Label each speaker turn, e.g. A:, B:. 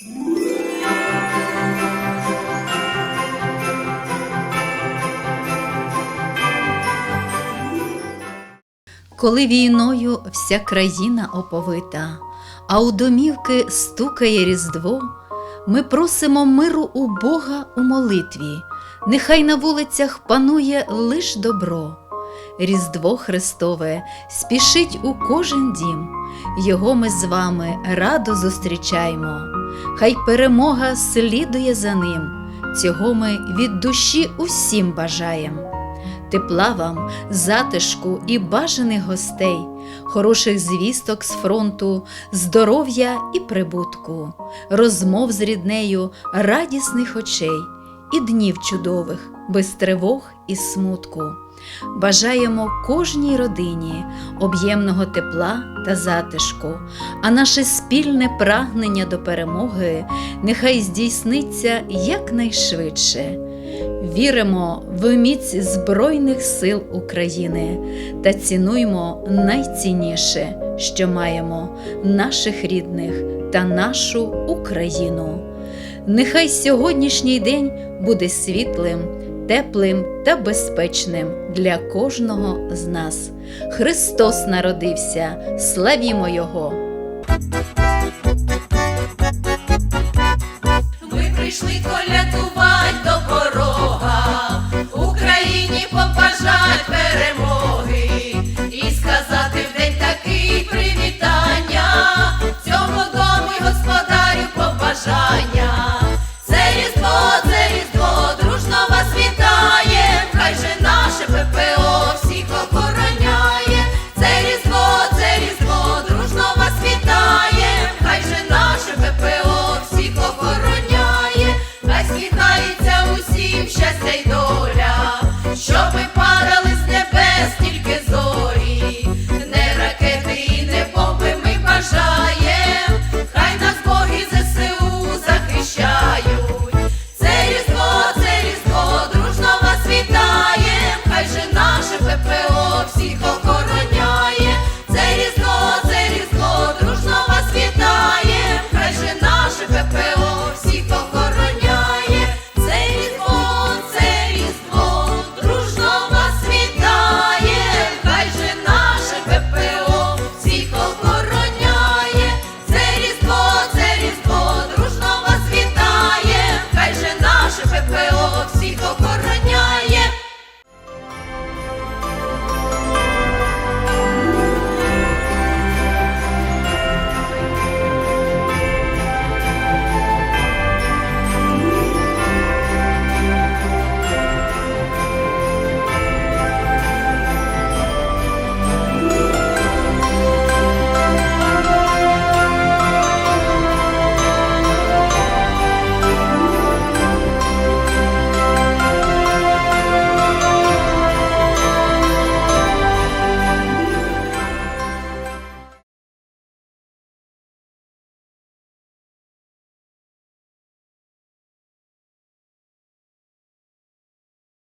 A: Коли війною вся країна оповита, а у домівки стукає Різдво, ми просимо миру у Бога у молитві, нехай на вулицях панує лиш добро. Різдво Христове спішить у кожен дім, його ми з вами радо зустрічаємо. Хай перемога слідує за ним, цього ми від душі усім бажаєм. Тепла вам, затишку і бажаних гостей, хороших звісток з фронту, здоров'я і прибутку, розмов з ріднею, радісних очей і днів чудових, без тривог і смутку. Бажаємо кожній родині об'ємного тепла та затишку, а наше спільне прагнення до перемоги нехай здійсниться якнайшвидше. Віримо в міць Збройних сил України та цінуємо найцінніше, що маємо наших рідних та нашу Україну. Нехай сьогоднішній день буде світлим, теплим та безпечним для кожного з нас. Христос народився, славімо Його!
B: Ми прийшли колядувати hijos.